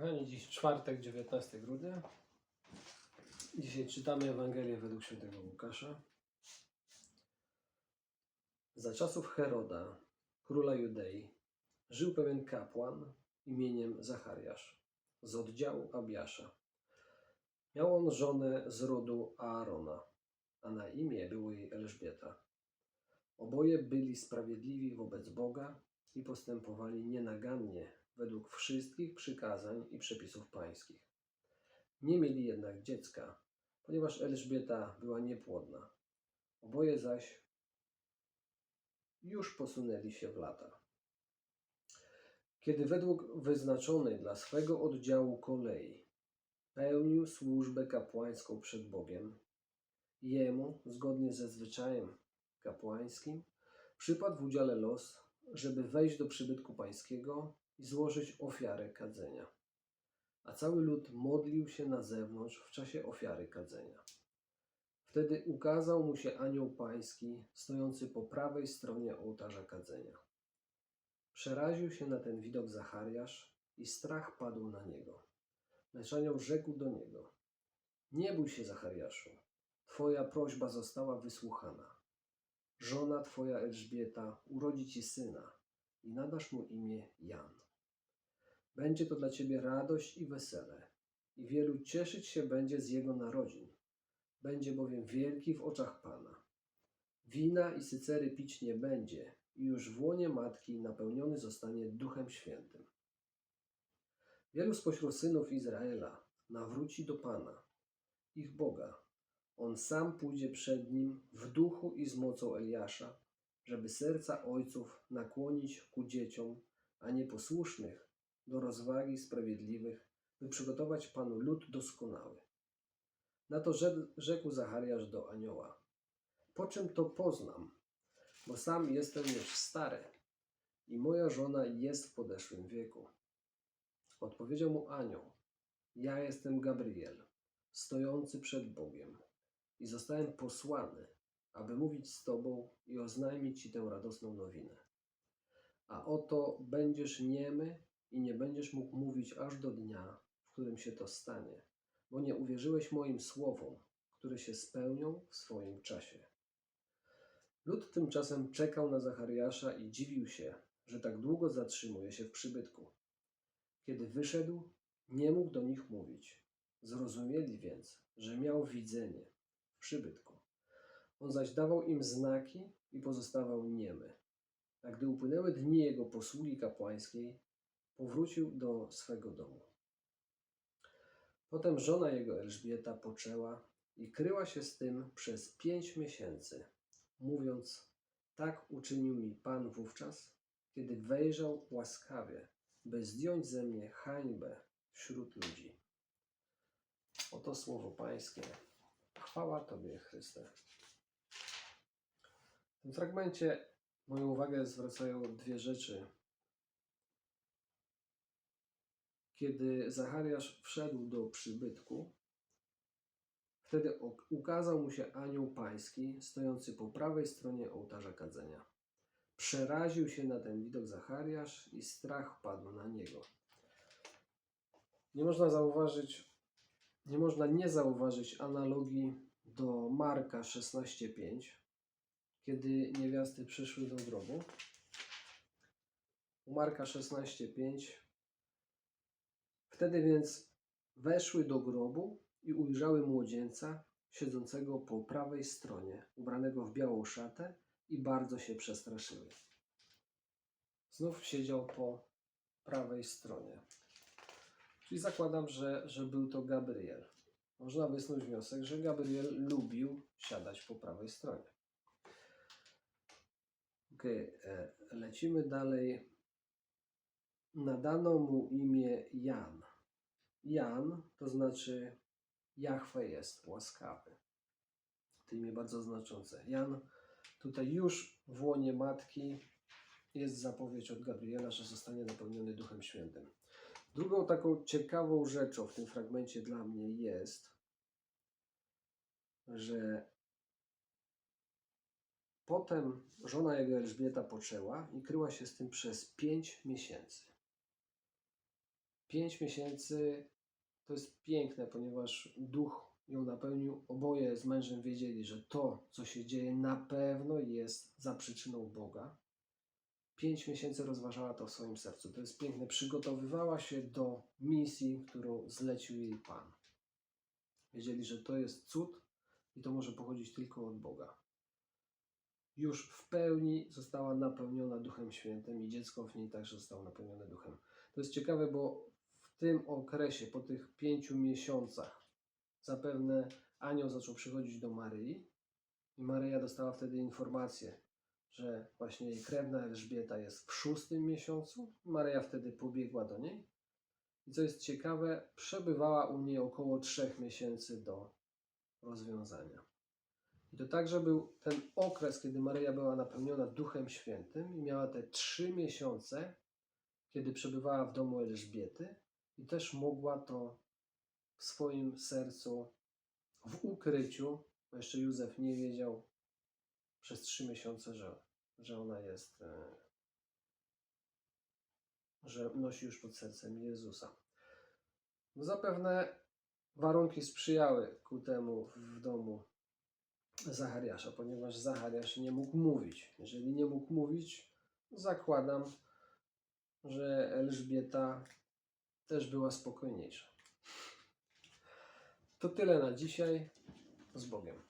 Kochani, dziś czwartek, 19 grudnia. Dzisiaj czytamy Ewangelię według świętego Łukasza. Za czasów Heroda, króla Judei, żył pewien kapłan imieniem Zachariasz z oddziału Abiasza. Miał on żonę z rodu Aarona, a na imię było jej Elżbieta. Oboje byli sprawiedliwi wobec Boga i postępowali nienagannie według wszystkich przykazań i przepisów pańskich. Nie mieli jednak dziecka, ponieważ Elżbieta była niepłodna. Oboje zaś już posunęli się w lata. Kiedy według wyznaczonej dla swego oddziału kolei pełnił służbę kapłańską przed Bogiem, jemu, zgodnie ze zwyczajem kapłańskim, przypadł w udziale los, żeby wejść do przybytku pańskiego i złożyć ofiarę kadzenia. A cały lud modlił się na zewnątrz w czasie ofiary kadzenia. Wtedy ukazał mu się anioł pański, stojący po prawej stronie ołtarza kadzenia. Przeraził się na ten widok Zachariasz i strach padł na niego. Lecz anioł rzekł do niego: Nie bój się, Zachariaszu, twoja prośba została wysłuchana. Żona twoja Elżbieta urodzi ci syna i nadasz mu imię Jan. Będzie to dla ciebie radość i wesele, i wielu cieszyć się będzie z jego narodzin. Będzie bowiem wielki w oczach Pana. Wina i sycery pić nie będzie, i już w łonie matki napełniony zostanie Duchem Świętym. Wielu spośród synów Izraela nawróci do Pana, ich Boga. On sam pójdzie przed nim w duchu i z mocą Eliasza, żeby serca ojców nakłonić ku dzieciom, a nieposłusznych do rozwagi sprawiedliwych, by przygotować Panu lud doskonały. Na to rzekł- Zachariasz do anioła: Po czym to poznam? Bo sam jestem już stary i moja żona jest w podeszłym wieku. Odpowiedział mu anioł: Ja jestem Gabriel, stojący przed Bogiem i zostałem posłany, aby mówić z Tobą i oznajmić Ci tę radosną nowinę. A oto będziesz niemy i nie będziesz mógł mówić aż do dnia, w którym się to stanie, bo nie uwierzyłeś moim słowom, które się spełnią w swoim czasie. Lud tymczasem czekał na Zachariasza i dziwił się, że tak długo zatrzymuje się w przybytku. Kiedy wyszedł, nie mógł do nich mówić. Zrozumieli więc, że miał widzenie w przybytku. On zaś dawał im znaki i pozostawał niemy. A gdy upłynęły dni jego posługi kapłańskiej, powrócił do swego domu. Potem żona jego Elżbieta poczęła i kryła się z tym przez pięć miesięcy, mówiąc: Tak uczynił mi Pan wówczas, kiedy wejrzał łaskawie, by zdjąć ze mnie hańbę wśród ludzi. Oto słowo Pańskie. Chwała Tobie, Chryste. W tym fragmencie moją uwagę zwracają dwie rzeczy. Kiedy Zachariasz wszedł do przybytku, wtedy ukazał mu się anioł pański, stojący po prawej stronie ołtarza kadzenia. Przeraził się na ten widok Zachariasz i strach padł na niego. Nie można zauważyć, nie można nie zauważyć analogii do Marka 16:5, kiedy niewiasty przyszły do grobu. U Marka 16:5 Wtedy więc weszły do grobu i ujrzały młodzieńca siedzącego po prawej stronie, ubranego w białą szatę i bardzo się przestraszyły. Znów siedział po prawej stronie. Czyli zakładam, że, że był to Gabriel. Można wysnuć wniosek, że Gabriel lubił siadać po prawej stronie. Ok, e, lecimy dalej. Nadano mu imię Jan. Jan to znaczy Jahwe jest łaskawy. To imię bardzo znaczące. Jan tutaj już w łonie matki jest zapowiedź od Gabriela, że zostanie napełniony Duchem Świętym. Drugą taką ciekawą rzeczą w tym fragmencie dla mnie jest, że potem żona jego Elżbieta poczęła i kryła się z tym przez pięć miesięcy. 5 miesięcy to jest piękne, ponieważ duch ją napełnił. Oboje z mężem wiedzieli, że to, co się dzieje, na pewno jest za przyczyną Boga. Pięć miesięcy rozważała to w swoim sercu. To jest piękne. Przygotowywała się do misji, którą zlecił jej Pan. Wiedzieli, że to jest cud i to może pochodzić tylko od Boga. Już w pełni została napełniona Duchem Świętym i dziecko w niej także zostało napełnione Duchem. To jest ciekawe, bo tym okresie, po tych pięciu miesiącach, zapewne anioł zaczął przychodzić do Maryi i Maryja dostała wtedy informację, że właśnie jej krewna Elżbieta jest w szóstym miesiącu. Maryja wtedy pobiegła do niej. I co jest ciekawe, przebywała u niej około trzech miesięcy do rozwiązania. I to także był ten okres, kiedy Maryja była napełniona Duchem Świętym i miała te trzy miesiące, kiedy przebywała w domu Elżbiety i też mogła to w swoim sercu, w ukryciu, bo jeszcze Józef nie wiedział przez trzy miesiące, że, że ona jest, e, że nosi już pod sercem Jezusa. No zapewne warunki sprzyjały ku temu w domu Zachariasza, ponieważ Zachariasz nie mógł mówić. Jeżeli nie mógł mówić, zakładam, że Elżbieta też była spokojniejsza. To tyle na dzisiaj. Z Bogiem.